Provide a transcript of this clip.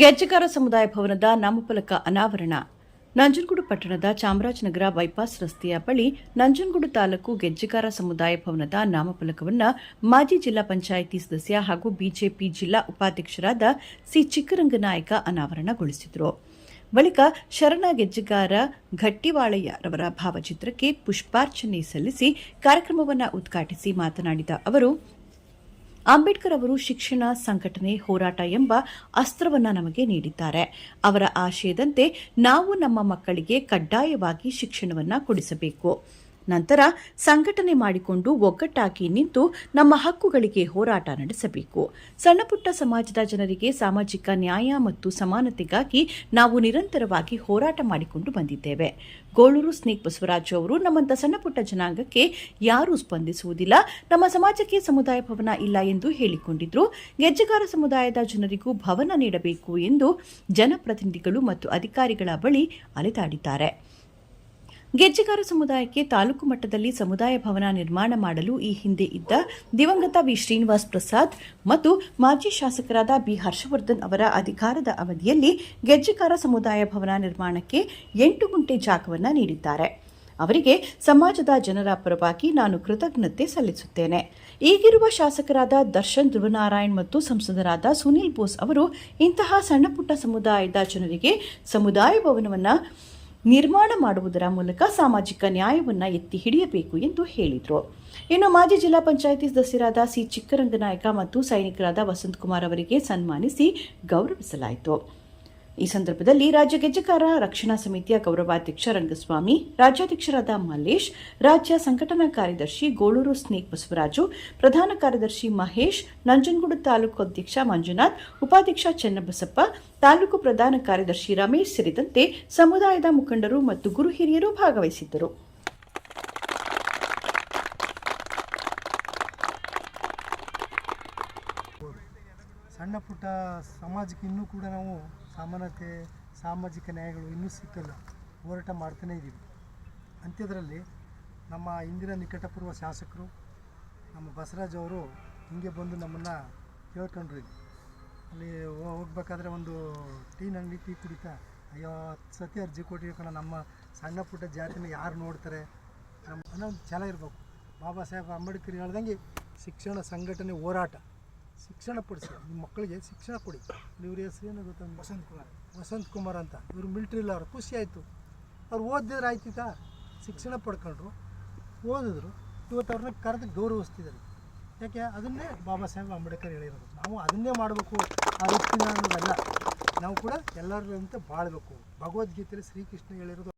ಗೆಜ್ಜೆಗಾರ ಸಮುದಾಯ ಭವನದ ನಾಮಫಲಕ ಅನಾವರಣ. ನಂಜನಗೂಡು ಪಟ್ಟಣದ ಚಾಮರಾಜನಗರ ಬೈಪಾಸ್ ರಸ್ತೆಯ ಬಳಿ ನಂಜನಗೂಡು ತಾಲೂಕು ಗೆಜ್ಜೆಗಾರ ಸಮುದಾಯ ಭವನದ ನಾಮಫಲಕವನ್ನು ಮಾಜಿ ಜಿಲ್ಲಾ ಪಂಚಾಯಿತಿ ಸದಸ್ಯ ಹಾಗೂ ಬಿಜೆಪಿ ಜಿಲ್ಲಾ ಉಪಾಧ್ಯಕ್ಷರಾದ ಸಿ ಚಿಕ್ಕರಂಗನಾಯಕ ಅನಾವರಣಗೊಳಿಸಿದರು. ಬಳಿಕ ಶರಣ ಗೆಜ್ಜೆಗಾರ ಘಟ್ಟಿವಾಳಯ್ಯರವರ ಭಾವಚಿತ್ರಕ್ಕೆ ಪುಷ್ಪಾರ್ಚನೆ ಸಲ್ಲಿಸಿ ಕಾರ್ಯಕ್ರಮವನ್ನು ಉದ್ಘಾಟಿಸಿ ಮಾತನಾಡಿದ ಅವರು ಅಂಬೇಡ್ಕರ್ ಅವರು ಶಿಕ್ಷಣ, ಸಂಘಟನೆ, ಹೋರಾಟ ಎಂಬ ಅಸ್ತ್ರವನ್ನು ನಮಗೆ ನೀಡಿದ್ದಾರೆ. ಅವರ ಆಶಯದಂತೆ ನಾವು ನಮ್ಮ ಮಕ್ಕಳಿಗೆ ಕಡ್ಡಾಯವಾಗಿ ಶಿಕ್ಷಣವನ್ನು ಕೊಡಿಸಬೇಕು. ನಂತರ ಸಂಘಟನೆ ಮಾಡಿಕೊಂಡು ಒಗ್ಗಟ್ಟಾಗಿ ನಿಂತು ನಮ್ಮ ಹಕ್ಕುಗಳಿಗೆ ಹೋರಾಟ ನಡೆಸಬೇಕು. ಸಣ್ಣಪುಟ್ಟ ಸಮಾಜದ ಜನರಿಗೆ ಸಾಮಾಜಿಕ ನ್ಯಾಯ ಮತ್ತು ಸಮಾನತೆಗಾಗಿ ನಾವು ನಿರಂತರವಾಗಿ ಹೋರಾಟ ಮಾಡಿಕೊಂಡು ಬಂದಿದ್ದೇವೆ. ಗೋಳೂರು ಸ್ನೇಕ್ ಬಸವರಾಜು ಅವರು ನಮ್ಮಂತ ಸಣ್ಣಪುಟ್ಟ ಜನಾಂಗಕ್ಕೆ ಯಾರೂ ಸ್ಪಂದಿಸುವುದಿಲ್ಲ. ನಮ್ಮ ಸಮಾಜಕ್ಕೆ ಸಮುದಾಯ ಭವನ ಇಲ್ಲ ಎಂದು ಹೇಳಿಕೊಂಡಿದ್ರು. ಗೆಜ್ಜೆಗಾರ ಸಮುದಾಯದ ಜನರಿಗೂ ಭವನ ನೀಡಬೇಕು ಎಂದು ಜನಪ್ರತಿನಿಧಿಗಳು ಮತ್ತು ಅಧಿಕಾರಿಗಳ ಬಳಿ ಅಲೆದಾಡಿದ್ದಾರೆ. ಗೆಜ್ಜೆಗಾರ ಸಮುದಾಯಕ್ಕೆ ತಾಲೂಕು ಮಟ್ಟದಲ್ಲಿ ಸಮುದಾಯ ಭವನ ನಿರ್ಮಾಣ ಮಾಡಲು ಈ ಹಿಂದೆ ಇದ್ದ ದಿವಂಗತ ವಿ. ಶ್ರೀನಿವಾಸ್ ಪ್ರಸಾದ್ ಮತ್ತು ಮಾಜಿ ಶಾಸಕರಾದ ಬಿ. ಹರ್ಷವರ್ಧನ್ ಅವರ ಅಧಿಕಾರದ ಅವಧಿಯಲ್ಲಿ ಗೆಜ್ಜೆಕಾರ ಸಮುದಾಯ ಭವನ ನಿರ್ಮಾಣಕ್ಕೆ ಎಂಟು ಗುಂಟೆ ಜಾಗವನ್ನು ನೀಡಿದ್ದಾರೆ. ಅವರಿಗೆ ಸಮಾಜದ ಜನರ ಪರವಾಗಿ ನಾನು ಕೃತಜ್ಞತೆ ಸಲ್ಲಿಸುತ್ತೇನೆ. ಈಗಿರುವ ಶಾಸಕರಾದ ದರ್ಶನ್ ಧ್ರುವನಾರಾಯಣ್ ಮತ್ತು ಸಂಸದರಾದ ಸುನೀಲ್ ಬೋಸ್ ಅವರು ಇಂತಹ ಸಣ್ಣಪುಟ್ಟ ಸಮುದಾಯದ ಜನರಿಗೆ ಸಮುದಾಯ ಭವನವನ್ನು ನಿರ್ಮಾಣ ಮಾಡುವುದರ ಮೂಲಕ ಸಾಮಾಜಿಕ ನ್ಯಾಯವನ್ನು ಎತ್ತಿ ಹಿಡಿಯಬೇಕು ಎಂದು ಹೇಳಿದರು. ಇನ್ನು ಮಾಜಿ ಜಿಲ್ಲಾ ಪಂಚಾಯಿತಿ ಸದಸ್ಯರಾದ ಸಿ ಚಿಕ್ಕರಂಗನಾಯಕ ಮತ್ತು ಸೈನಿಕರಾದ ವಸಂತಕುಮಾರ್ ಅವರಿಗೆ ಸನ್ಮಾನಿಸಿ ಗೌರವಿಸಲಾಯಿತು. ಈ ಸಂದರ್ಭದಲ್ಲಿ ರಾಜ್ಯ ಗೆಜ್ಜೆಕಾರ ರಕ್ಷಣಾ ಸಮಿತಿಯ ಗೌರವಾಧ್ಯಕ್ಷ ರಂಗಸ್ವಾಮಿ, ರಾಜ್ಯಾಧ್ಯಕ್ಷರಾದ ಮಲ್ಲೇಶ್, ರಾಜ್ಯ ಸಂಘಟನಾ ಕಾರ್ಯದರ್ಶಿ ಗೋಳೂರು ಸ್ನೇಕ್ ಬಸವರಾಜು, ಪ್ರಧಾನ ಕಾರ್ಯದರ್ಶಿ ಮಹೇಶ್, ನಂಜನಗೂಡು ತಾಲೂಕು ಅಧ್ಯಕ್ಷ ಮಂಜುನಾಥ್, ಉಪಾಧ್ಯಕ್ಷ ಚೆನ್ನಬಸಪ್ಪ, ತಾಲೂಕು ಪ್ರಧಾನ ಕಾರ್ಯದರ್ಶಿ ರಮೇಶ್ ಸೇರಿದಂತೆ ಸಮುದಾಯದ ಮುಖಂಡರು ಮತ್ತು ಗುರು ಹಿರಿಯರು ಭಾಗವಹಿಸಿದ್ದರು. ಸಣ್ಣ ಪುಟ್ಟ ಸಮಾಜಕ್ಕೆ ಇನ್ನೂ ಕೂಡ ನಾವು ಸಮಾನತೆ ಸಾಮಾಜಿಕ ನ್ಯಾಯಗಳು ಇನ್ನೂ ಸಿಕ್ಕಲ್ಲ. ಹೋರಾಟ ಮಾಡ್ತಾನೇ ಇದ್ದೀವಿ. ಅಂತ್ಯದರಲ್ಲಿ ನಮ್ಮ ಇಂದಿನ ನಿಕಟಪೂರ್ವ ಶಾಸಕರು, ನಮ್ಮ ಬಸವರಾಜ್ ಅವರು ಹಿಂಗೆ ಬಂದು ನಮ್ಮನ್ನು ಕೇಳ್ಕೊಂಡ್ರು ಅಲ್ಲಿ ಹೋಗ್ಬೇಕಾದ್ರೆ ಒಂದು ಟೀ ಅಂಗಡಿ, ಟೀ ಕುಡಿತಾ, ಅಯ್ಯೋ, ಹತ್ತು ಸತಿ ಅರ್ಜಿ ಕೊಟ್ಟಿವಿ ಕಣ, ನಮ್ಮ ಸಣ್ಣ ಪುಟ್ಟ ಜಾತಿನ ಯಾರು ನೋಡ್ತಾರೆ? ನಮ್ಮ ಅನ್ನೋ ಒಂದು ಛಲ ಇರಬೇಕು. ಬಾಬಾ ಸಾಹೇಬ್ ಅಂಬೇಡ್ಕರ್ ಹೇಳ್ದಂಗೆ ಶಿಕ್ಷಣ ಸಂಘಟನೆ ಹೋರಾಟ. ಶಿಕ್ಷಣ ಪಡಿಸಿ ನಿಮ್ಮ ಮಕ್ಕಳಿಗೆ ಶಿಕ್ಷಣ ಕೊಡಿ. ಇವ್ರ ಹೆಸರು ಏನು ಗೊತ್ತ? ವಸಂತ್ ಕುಮಾರ್. ವಸಂತ್ ಕುಮಾರ್ ಅಂತ. ಇವರು ಮಿಲ್ಟ್ರಿ ಇಲ್ಲ ಅವ್ರು. ಖುಷಿ ಆಯಿತು. ಅವ್ರು ಓದಿದ್ರೆ ಆಯ್ತಿತ್ತಾ ಶಿಕ್ಷಣ ಪಡ್ಕೊಂಡ್ರು. ಓದಿದ್ರು. ಇವತ್ತು ಅವ್ರನ್ನ ಕರೆದು ಗೌರವಿಸ್ತಿದ್ದಾರೆ. ಯಾಕೆ? ಅದನ್ನೇ ಬಾಬಾ ಸಾಹೇಬ್ ಅಂಬೇಡ್ಕರ್ ಹೇಳಿರೋದು. ನಾವು ಅದನ್ನೇ ಮಾಡಬೇಕು. ಆ ಅನ್ನೋದಲ್ಲ. ನಾವು ಕೂಡ ಎಲ್ಲರಂತೆ ಬಾಳಬೇಕು. ಭಗವದ್ಗೀತೆಯಲ್ಲಿ ಶ್ರೀಕೃಷ್ಣ ಹೇಳಿರೋದು